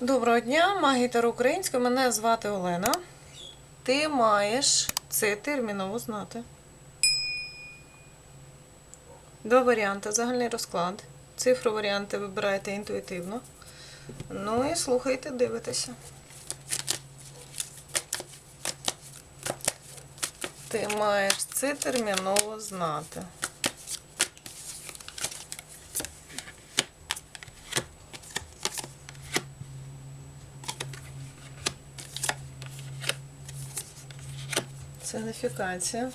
Доброго дня, магітер українська. Мене звати Олена. Ти маєш це терміново знати. Два варіанти. Загальний розклад. Цифру варіанти вибираєте інтуїтивно. Ну і слухайте, дивитеся. Ти маєш це терміново знати. Сигніфікація.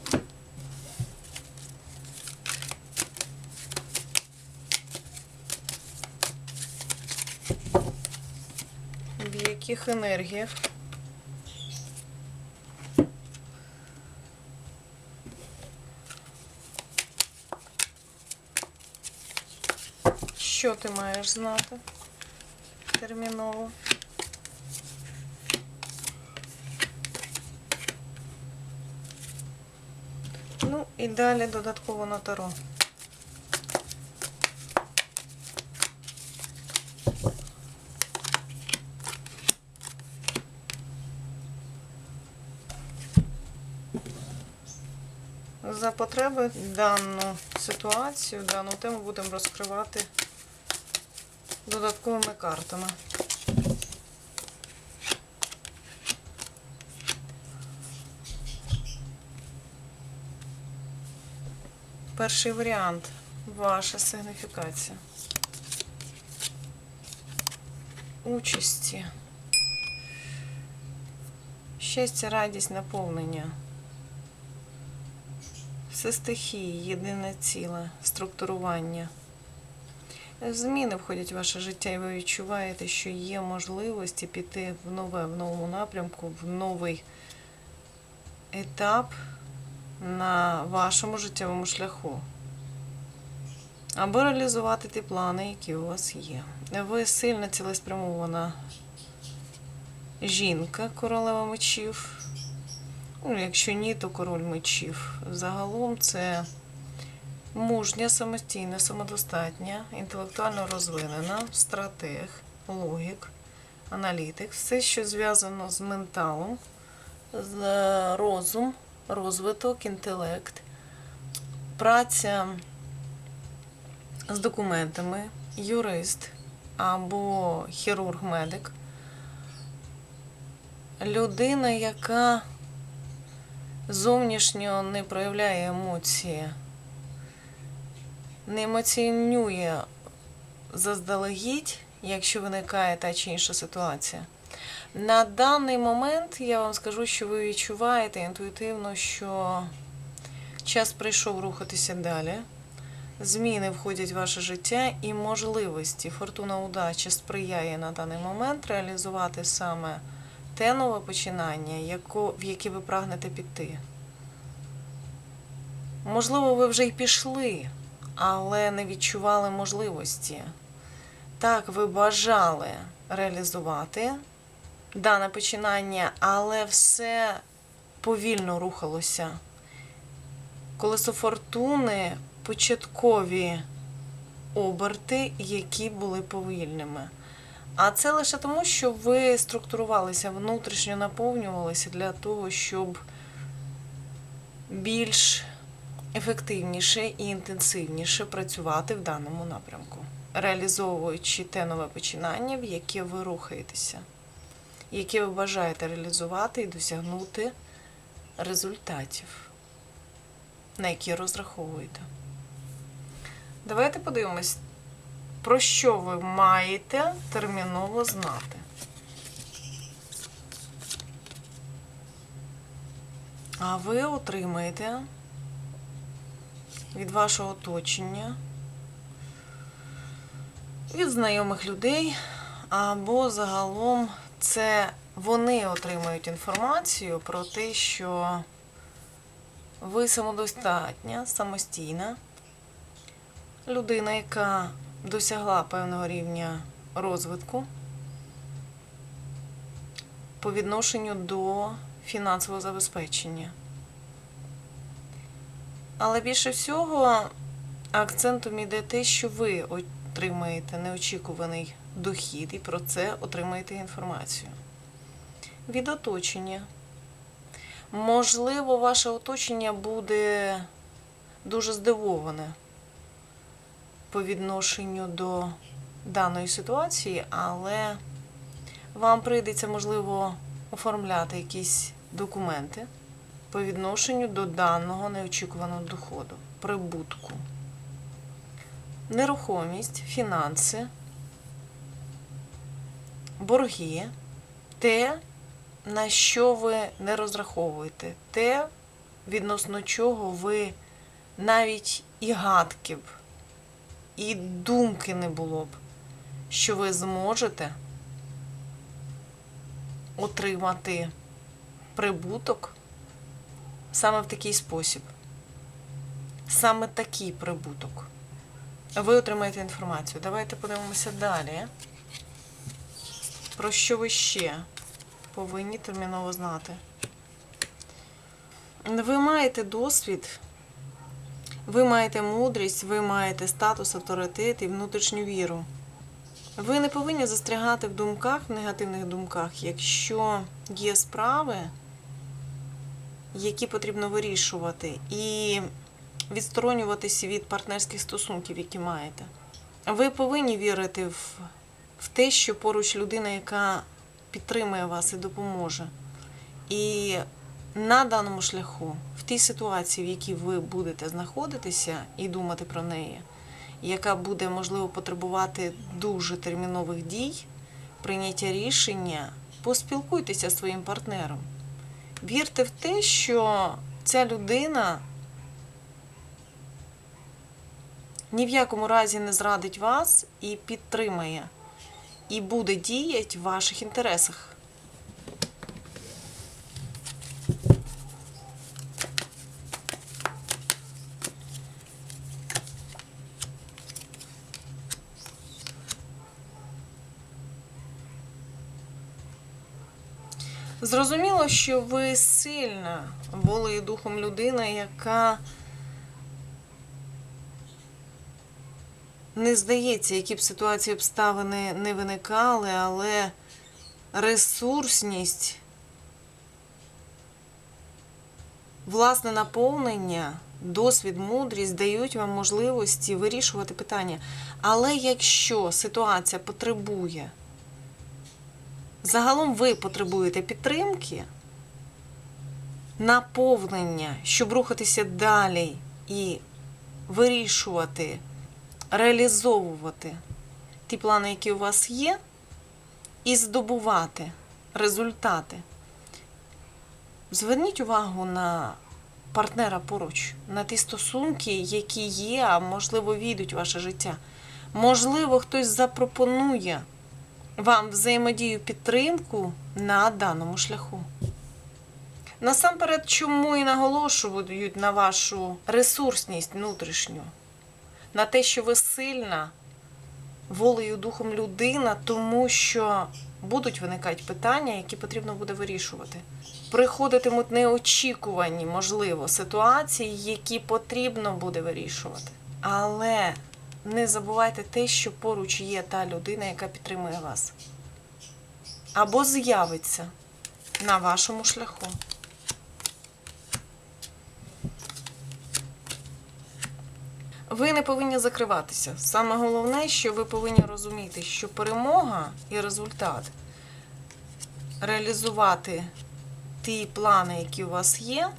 В яких енергіях? Що ти маєш знати терміново? Ну і далі додатково на таро. За потреби дану ситуацію, дану тему будемо розкривати додатковими картами. Перший варіант ваша сигніфікація. Участі. Щастя, радість, наповнення. Все стихії, єдине ціле, структурування. Зміни входять в ваше життя, і ви відчуваєте, що є можливості піти в нове, в новому напрямку, в новий етап на вашому життєвому шляху. Або реалізувати ті плани, які у вас є. Ви сильно цілеспрямована жінка, королева мечів. Ну, якщо ні, то король мечів. Загалом це мужня, самостійна, самодостатня, інтелектуально розвинена, стратег, логік, аналітик. Все, що зв'язано з менталом, з розум, розвиток, інтелект, праця з документами, юрист або хірург-медик. Людина, яка зовнішньо не проявляє емоції, не емоціонує заздалегідь, якщо виникає та чи інша ситуація. На даний момент я вам скажу, що ви відчуваєте інтуїтивно, що час прийшов рухатися далі. Зміни входять в ваше життя і можливості. Фортуна удачі сприяє на даний момент реалізувати саме те нове починання, в яке ви прагнете піти. Можливо, ви вже й пішли, але не відчували можливості. Так, ви бажали реалізувати дане починання, але все повільно рухалося. Колесо фортуни початкові оберти, які були повільними. А це лише тому, що ви структурувалися, внутрішньо наповнювалися для того, щоб більш ефективніше і інтенсивніше працювати в даному напрямку, реалізовуючи те нове починання, в яке ви рухаєтеся, яке ви бажаєте реалізувати і досягнути результатів, на які розраховуєте. Давайте подивимось, про що ви маєте терміново знати. А ви отримаєте від вашого оточення, від знайомих людей, або загалом це вони отримують інформацію про те, що ви самодостатня, самостійна людина, яка досягла певного рівня розвитку по відношенню до фінансового забезпечення. Але більше всього акцентом іде те, що ви отримаєте неочікуваний дохід і про це отримаєте інформацію. Від оточення. Можливо, ваше оточення буде дуже здивоване по відношенню до даної ситуації, але вам прийдеться, можливо, оформляти якісь документи по відношенню до даного неочікуваного доходу, прибутку. Нерухомість, фінанси, борги, те, на що ви не розраховуєте, те, відносно чого ви навіть і гадки б, і думки не було б, що ви зможете отримати прибуток саме в такий спосіб. Саме такий прибуток. Ви отримаєте інформацію. Давайте подивимося далі. Про що ви ще повинні терміново знати? Ви маєте досвід, ви маєте мудрість, ви маєте статус, авторитет і внутрішню віру. Ви не повинні застрягати в думках, в негативних думках, якщо є справи, які потрібно вирішувати, і відсторонюватися від партнерських стосунків, які маєте. Ви повинні вірити в, в те, що поруч людина, яка підтримує вас і допоможе. І на даному шляху, в тій ситуації, в якій ви будете знаходитися і думати про неї, яка буде, можливо, потребувати дуже термінових дій, прийняття рішення, поспілкуйтеся зі своїм партнером. Вірте в те, що ця людина ні в якому разі не зрадить вас і підтримає, і буде діяти в ваших інтересах. Зрозуміло, що ви сильна волею духом людина, яка не здається, які б ситуації обставини не виникали, але ресурсність, власне наповнення, досвід, мудрість дають вам можливості вирішувати питання. Але якщо ситуація потребує, загалом ви потребуєте підтримки, наповнення, щоб рухатися далі і вирішувати реалізовувати ті плани, які у вас є, і здобувати результати. Зверніть увагу на партнера поруч, на ті стосунки, які є, а можливо, війдуть в ваше життя. Можливо, хтось запропонує вам взаємодію підтримку на даному шляху. Насамперед, чому і наголошують на вашу ресурсність внутрішню на те, що ви сильна волею духом людина, тому що будуть виникати питання, які потрібно буде вирішувати. Приходитимуть неочікувані, можливо, ситуації, які потрібно буде вирішувати. Але не забувайте те, що поруч є та людина, яка підтримує вас. Або з'явиться на вашому шляху. Ви не повинні закриватися. Саме головне, що ви повинні розуміти, що перемога і результат реалізувати ті плани, які у вас є,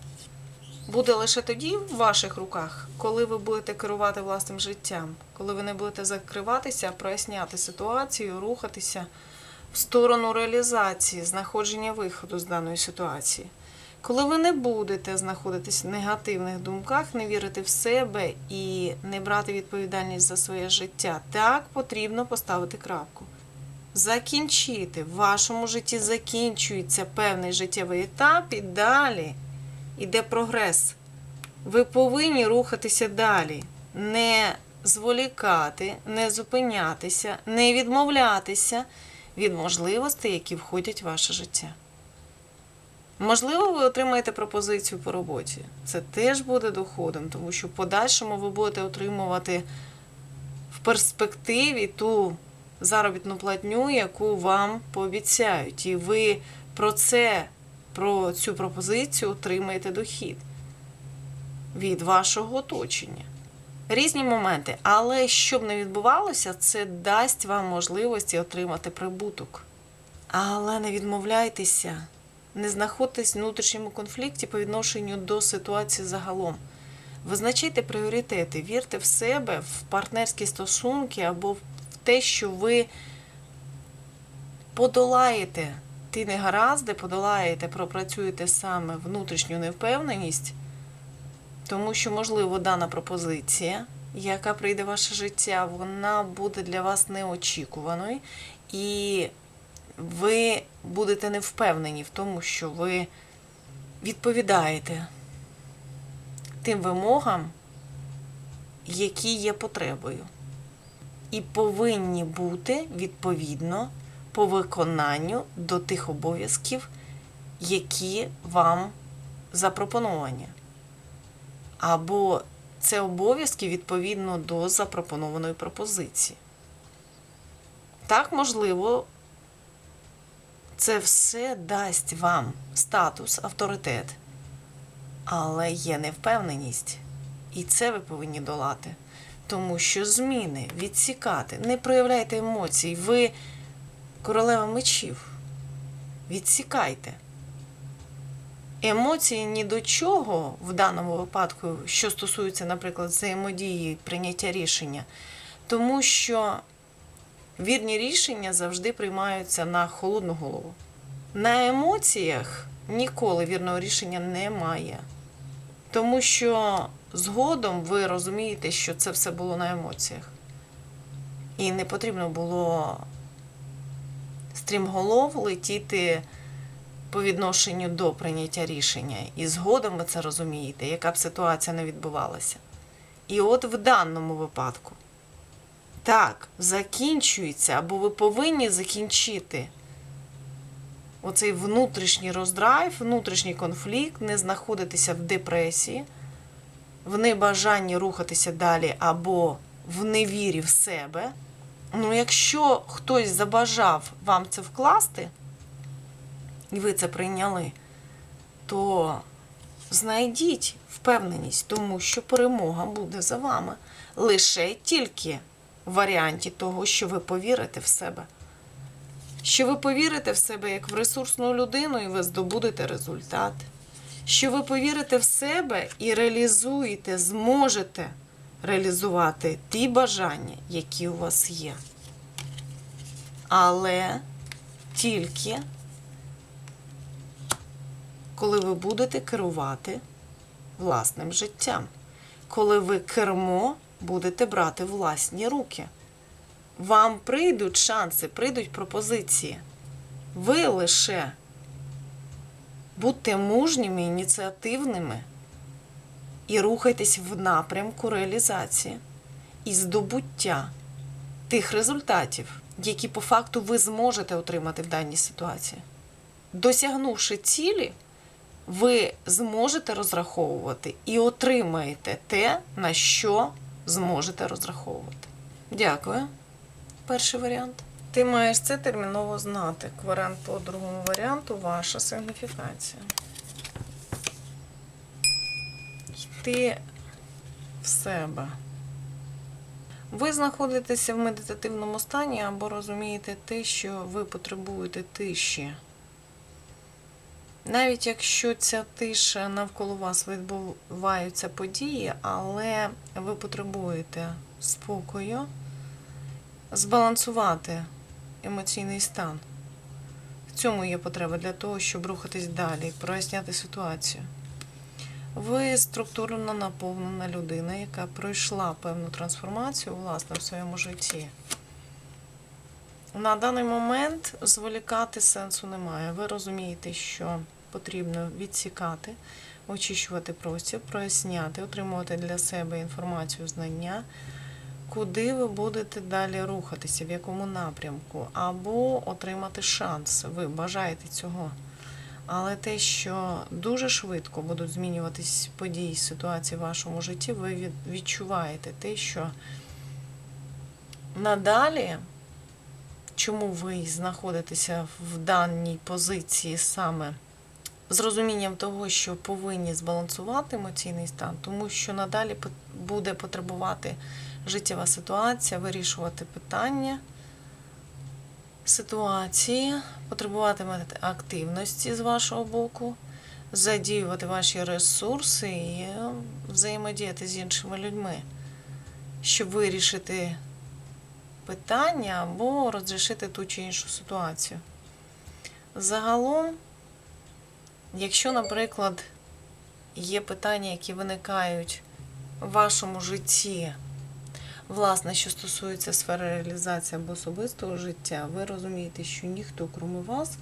буде лише тоді в ваших руках, коли ви будете керувати власним життям, коли ви не будете закриватися, проясняти ситуацію, рухатися в сторону реалізації, знаходження виходу з даної ситуації. Коли ви не будете знаходитись в негативних думках, не вірити в себе і не брати відповідальність за своє життя, так потрібно поставити крапку. Закінчити. В вашому житті закінчується певний життєвий етап і далі йде прогрес. Ви повинні рухатися далі, не зволікати, не зупинятися, не відмовлятися від можливостей, які входять в ваше життя. Можливо, ви отримаєте пропозицію по роботі. Це теж буде доходом, тому що в подальшому ви будете отримувати в перспективі ту заробітну платню, яку вам пообіцяють. І ви про це, про цю пропозицію отримаєте дохід від вашого оточення. Різні моменти, але щоб не відбувалося, це дасть вам можливості отримати прибуток. Але не відмовляйтеся, не знаходьтесь в внутрішньому конфлікті по відношенню до ситуації загалом. Визначайте пріоритети, вірте в себе, в партнерські стосунки або в те, що ви подолаєте ті негаразди, подолаєте, пропрацюєте саме внутрішню невпевненість, тому що, можливо, дана пропозиція, яка прийде в ваше життя, вона буде для вас неочікуваною, і ви будете не впевнені в тому, що ви відповідаєте тим вимогам, які є потребою. І повинні бути відповідно по виконанню до тих обов'язків, які вам запропоновані. Або це обов'язки відповідно до запропонованої пропозиції. Так, можливо, це все дасть вам статус, авторитет, але є невпевненість. І це ви повинні долати. Тому що зміни відсікати, не проявляйте емоцій, ви королева мечів. Відсікайте. Емоції ні до чого в даному випадку, що стосується, наприклад, взаємодії, прийняття рішення, тому що вірні рішення завжди приймаються на холодну голову. На емоціях ніколи вірного рішення немає. Тому що згодом ви розумієте, що це все було на емоціях. І не потрібно було стрімголов летіти по відношенню до прийняття рішення. І згодом ви це розумієте, яка б ситуація не відбувалася. І от в даному випадку, так, закінчується, або ви повинні закінчити оцей внутрішній роздрайв, внутрішній конфлікт, не знаходитися в депресії, в небажанні рухатися далі або в невірі в себе. Ну, якщо хтось забажав вам це вкласти, і ви це прийняли, то знайдіть впевненість, тому що перемога буде за вами. Лише тільки варіанті того, що ви повірите в себе. Що ви повірите в себе як в ресурсну людину, і ви здобудете результат. Що ви повірите в себе і реалізуєте, зможете реалізувати ті бажання, які у вас є. Але тільки коли ви будете керувати власним життям, коли ви кермо будете брати власні руки. Вам прийдуть шанси, прийдуть пропозиції. Ви лише будьте мужніми, ініціативними і рухайтесь в напрямку реалізації і здобуття тих результатів, які по факту ви зможете отримати в даній ситуації. Досягнувши цілі, ви зможете розраховувати і отримаєте те, на що зможете розраховувати. Дякую. Перший варіант. Ти маєш це терміново знати. Варіант по другому варіанту ваша сигніфікація. Йти в себе. Ви знаходитеся в медитативному стані або розумієте те, що ви потребуєте тиші. Навіть якщо ця тиша навколо вас відбуваються події, але ви потребуєте спокою, збалансувати емоційний стан. В цьому є потреба для того, щоб рухатись далі, проясняти ситуацію. Ви структурно наповнена людина, яка пройшла певну трансформацію власне в своєму житті. На даний момент зволікати сенсу немає. Ви розумієте, що потрібно відсікати, очищувати простір, проясняти, отримувати для себе інформацію, знання, куди ви будете далі рухатися, в якому напрямку, або отримати шанс. Ви бажаєте цього. Але те, що дуже швидко будуть змінюватись події, ситуації в вашому житті, ви відчуваєте те, що надалі чому ви знаходитеся в даній позиції саме з розумінням того, що повинні збалансувати емоційний стан, тому що надалі буде потребувати життєва ситуація, вирішувати питання ситуації, потребуватиме активності з вашого боку, задіювати ваші ресурси і е, взаємодіяти з іншими людьми, щоб вирішити питання або розрішити ту чи іншу ситуацію. Загалом, якщо, наприклад, є питання, які виникають в вашому житті, власне, що стосується сфери реалізації або особистого життя, ви розумієте, що ніхто, крім вас,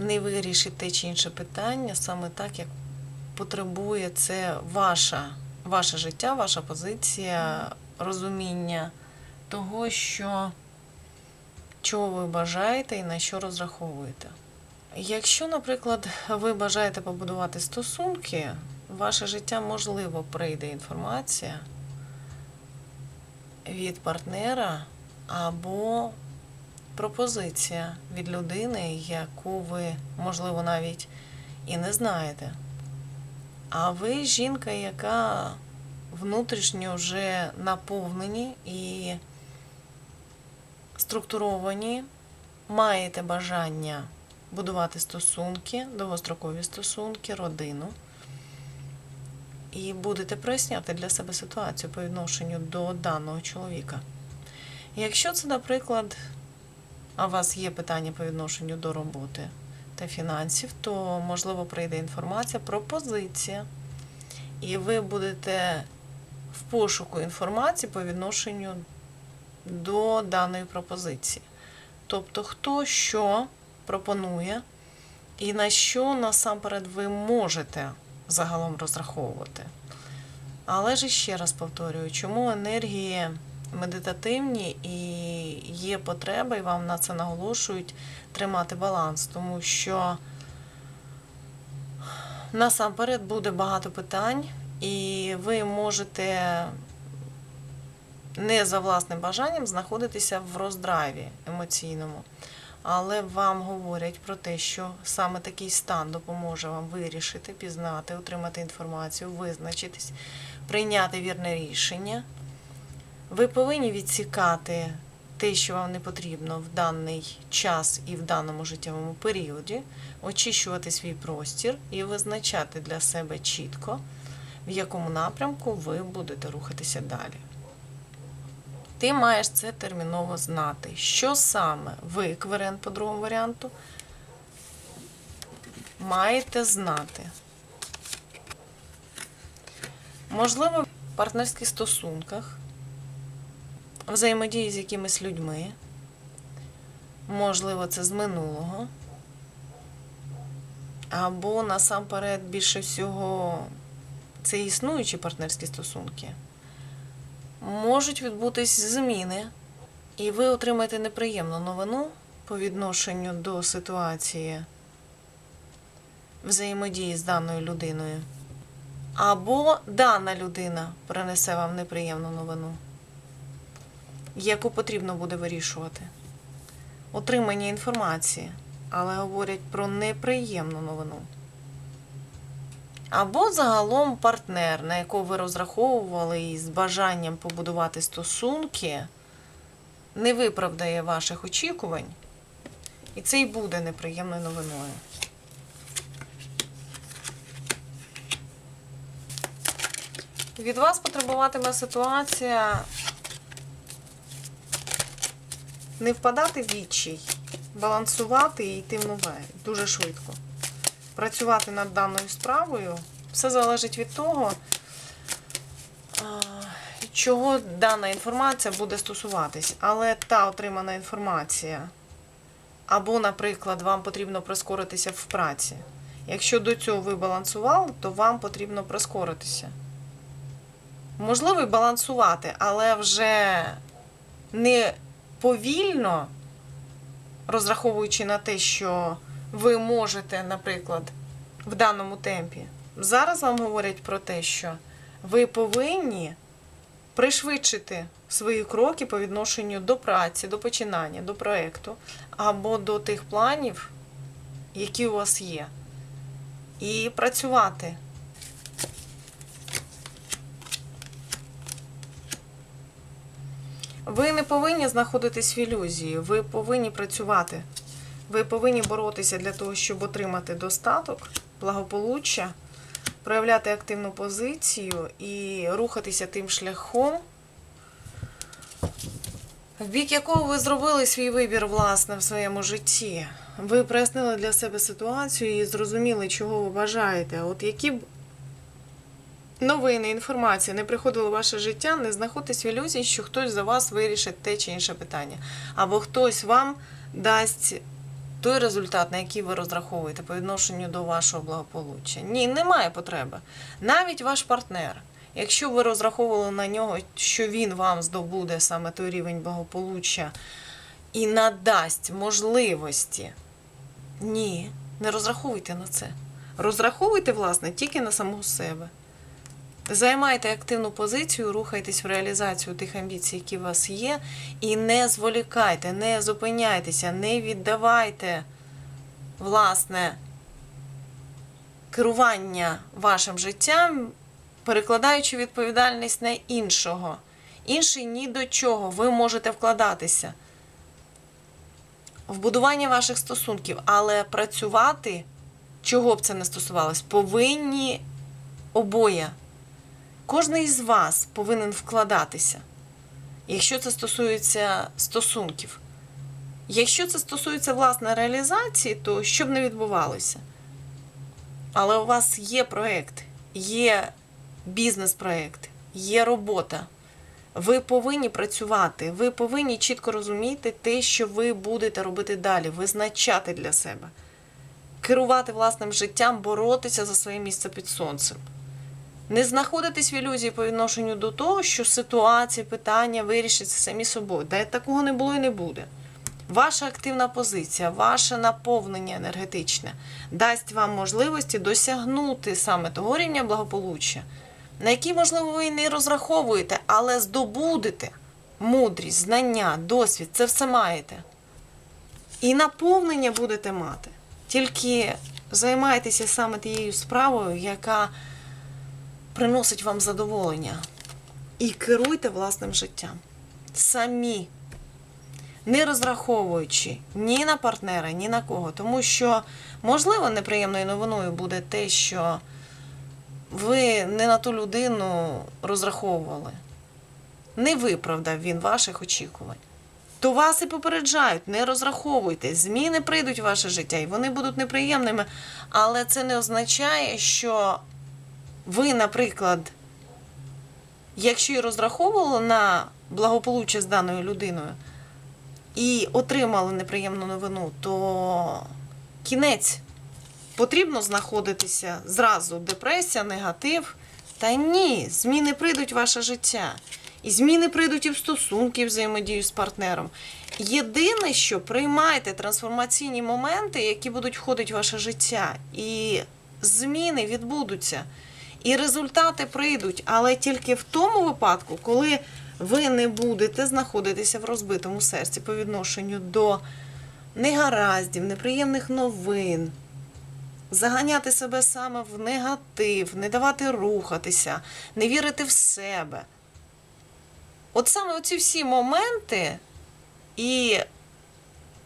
не вирішить те чи інше питання саме так, як потребує це ваша, ваше життя, ваша позиція, розуміння того, що чого ви бажаєте і на що розраховуєте. Якщо, наприклад, ви бажаєте побудувати стосунки, в ваше життя можливо прийде інформація від партнера або пропозиція від людини, яку ви, можливо, навіть і не знаєте. А ви жінка, яка внутрішньо вже наповнені і структуровані, маєте бажання будувати стосунки, довгострокові стосунки, родину. І будете проясняти для себе ситуацію по відношенню до даного чоловіка. Якщо це, наприклад, у вас є питання по відношенню до роботи та фінансів, то можливо прийде інформація, пропозиція, і ви будете в пошуку інформації по відношенню до даної пропозиції. Тобто, хто що пропонує, і на що насамперед ви можете загалом розраховувати. Але ж ще раз повторюю, чому енергії медитативні і є потреба, і вам на це наголошують тримати баланс, тому що насамперед буде багато питань, і ви можете не за власним бажанням знаходитися в роздраві емоційному. Але вам говорять про те, що саме такий стан допоможе вам вирішити, пізнати, отримати інформацію, визначитись, прийняти вірне рішення. Ви повинні відсікати те, що вам не потрібно в даний час і в даному життєвому періоді, очищувати свій простір і визначати для себе чітко, в якому напрямку ви будете рухатися далі. Ти маєш це терміново знати. Що саме ви, еквірент по другому варіанту, маєте знати. Можливо, в партнерських стосунках, взаємодії з якимись людьми, можливо, це з минулого, або насамперед більше всього це існуючі партнерські стосунки можуть відбутись зміни, і ви отримаєте неприємну новину по відношенню до ситуації взаємодії з даною людиною. Або дана людина принесе вам неприємну новину, яку потрібно буде вирішувати. Отримання інформації, але говорять про неприємну новину. Або загалом партнер, на якого ви розраховували і з бажанням побудувати стосунки, не виправдає ваших очікувань, і це й буде неприємною новиною. Від вас потребуватиме ситуація не впадати в відчай, балансувати і йти в нове дуже швидко працювати над даною справою. Все залежить від того, чого дана інформація буде стосуватись. Але та отримана інформація, або, наприклад, вам потрібно прискоритися в праці. Якщо до цього ви балансували, то вам потрібно прискоритися. Можливо, балансувати, але вже не повільно, розраховуючи на те, що ви можете, наприклад, в даному темпі. Зараз вам говорять про те, що ви повинні пришвидшити свої кроки по відношенню до праці, до починання, до проєкту або до тих планів, які у вас є. І працювати. Ви не повинні знаходитись в ілюзії, ви повинні працювати. Ви повинні боротися для того, щоб отримати достаток, благополуччя, проявляти активну позицію і рухатися тим шляхом, в бік якого ви зробили свій вибір, власне, в своєму житті. Ви прояснили для себе ситуацію і зрозуміли, чого ви бажаєте. От які б новини, інформація не приходили в ваше життя, не знаходьтесь в ілюзії, що хтось за вас вирішить те чи інше питання. Або хтось вам дасть той результат, на який ви розраховуєте по відношенню до вашого благополуччя. Ні, немає потреби. Навіть ваш партнер, якщо ви розраховували на нього, що він вам здобуде саме той рівень благополуччя і надасть можливості, ні, не розраховуйте на це. Розраховуйте, власне, тільки на самого себе. Займайте активну позицію, рухайтесь в реалізацію тих амбіцій, які у вас є, і не зволікайте, не зупиняйтеся, не віддавайте власне керування вашим життям, перекладаючи відповідальність на іншого. Інший ні до чого. Ви можете вкладатися в будування ваших стосунків, але працювати, чого б це не стосувалось, повинні обоє. Кожен із вас повинен вкладатися, якщо це стосується стосунків. Якщо це стосується власне реалізації, то що б не відбувалося? Але у вас є проєкт, є бізнес-проєкт, є робота. Ви повинні працювати, ви повинні чітко розуміти те, що ви будете робити далі, визначати для себе, керувати власним життям, боротися за своє місце під сонцем. Не знаходитись в ілюзії по відношенню до того, що ситуації, питання вирішаться самі собою. Де такого не було і не буде. Ваша активна позиція, ваше наповнення енергетичне дасть вам можливості досягнути саме того рівня благополуччя, на який, можливо, ви не розраховуєте, але здобудете мудрість, знання, досвід це все маєте. І наповнення будете мати. Тільки займайтеся саме тією справою, яка приносить вам задоволення. І керуйте власним життям. Самі. Не розраховуючи ні на партнера, ні на кого. Тому що, можливо, неприємною новиною буде те, що ви не на ту людину розраховували. Не виправдав він ваших очікувань. То вас і попереджають, не розраховуйте. Зміни прийдуть в ваше життя, і вони будуть неприємними. Але це не означає, що ви, наприклад, якщо і розраховували на благополуччя з даною людиною і отримали неприємну новину, то кінець потрібно знаходитися зразу депресія, негатив. Та ні, зміни прийдуть в ваше життя. І зміни прийдуть і в стосунки, і взаємодію з партнером. Єдине, що приймайте трансформаційні моменти, які будуть входити в ваше життя, і зміни відбудуться. І результати прийдуть, але тільки в тому випадку, коли ви не будете знаходитися в розбитому серці по відношенню до негараздів, неприємних новин, заганяти себе саме в негатив, не давати рухатися, не вірити в себе. От саме оці всі моменти і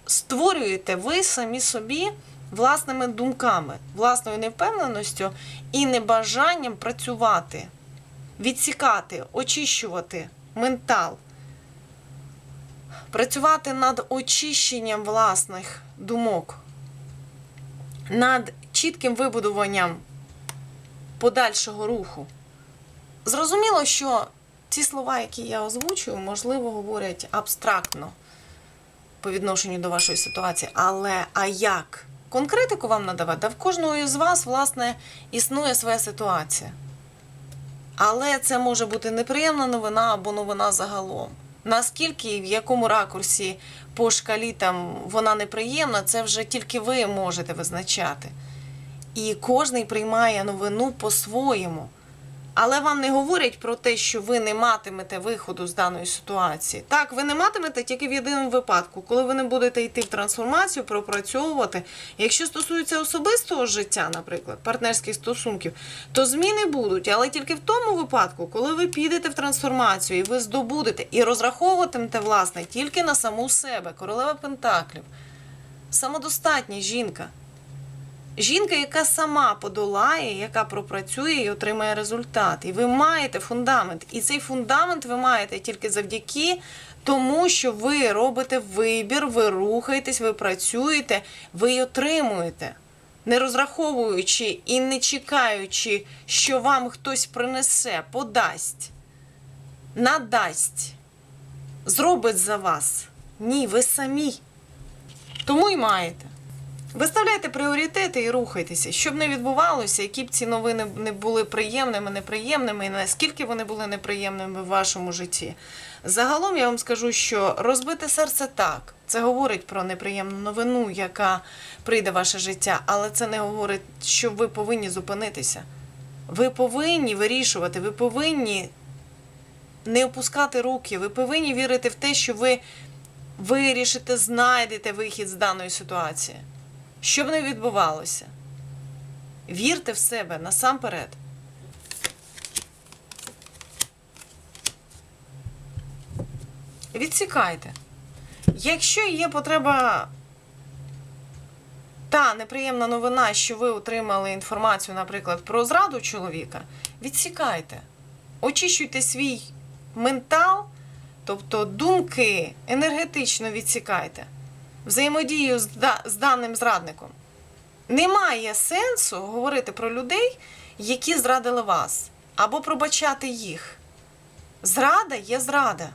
створюєте ви самі собі власними думками, власною невпевненістю і небажанням працювати, відсікати, очищувати ментал, працювати над очищенням власних думок, над чітким вибудуванням подальшого руху. Зрозуміло, що ці слова, які я озвучую, можливо, говорять абстрактно по відношенню до вашої ситуації, але а як? Конкретику вам надавати, а в кожного із вас, власне, існує своя ситуація. Але це може бути неприємна новина або новина загалом. Наскільки і в якому ракурсі по шкалі там вона неприємна, це вже тільки ви можете визначати. І кожний приймає новину по-своєму. Але вам не говорять про те, що ви не матимете виходу з даної ситуації. Так, ви не матимете тільки в єдиному випадку, коли ви не будете йти в трансформацію, пропрацьовувати. Якщо стосується особистого життя, наприклад, партнерських стосунків, то зміни будуть, але тільки в тому випадку, коли ви підете в трансформацію і ви здобудете і розраховуватимете, власне, тільки на саму себе, королева Пентаклів, самодостатня жінка. Жінка, яка сама подолає, яка пропрацює і отримає результат. І ви маєте фундамент. І цей фундамент ви маєте тільки завдяки тому, що ви робите вибір, ви рухаєтесь, ви працюєте, ви й отримуєте. Не розраховуючи і не чекаючи, що вам хтось принесе, подасть, надасть, зробить за вас. Ні, ви самі. Тому й маєте. Виставляйте пріоритети і рухайтеся. Щоб не відбувалося, які б ці новини не були приємними, неприємними, і наскільки вони були неприємними в вашому житті. Загалом я вам скажу, що розбите серце так. Це говорить про неприємну новину, яка прийде в ваше життя, але це не говорить, що ви повинні зупинитися. Ви повинні вирішувати, ви повинні не опускати руки, ви повинні вірити в те, що ви вирішите, знайдете вихід з даної ситуації. Що б не відбувалося, вірте в себе насамперед. Відсікайте. Якщо є потреба та неприємна новина, що ви отримали інформацію, наприклад, про зраду чоловіка, відсікайте. Очищуйте свій ментал, тобто думки енергетично відсікайте взаємодію з, да- з даним зрадником. Немає сенсу говорити про людей, які зрадили вас, або пробачати їх. Зрада є зрада.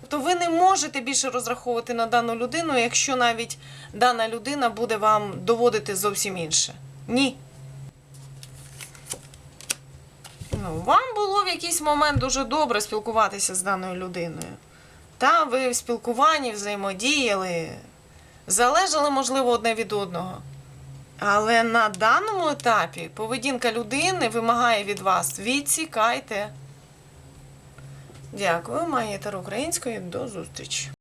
Тобто ви не можете більше розраховувати на дану людину, якщо навіть дана людина буде вам доводити зовсім інше. Ні. Ну, вам було в якийсь момент дуже добре спілкуватися з даною людиною. Та ви в спілкуванні взаємодіяли, залежали, можливо, одне від одного. Але на даному етапі поведінка людини вимагає від вас відсікайте. Дякую, маєте української. До зустрічі.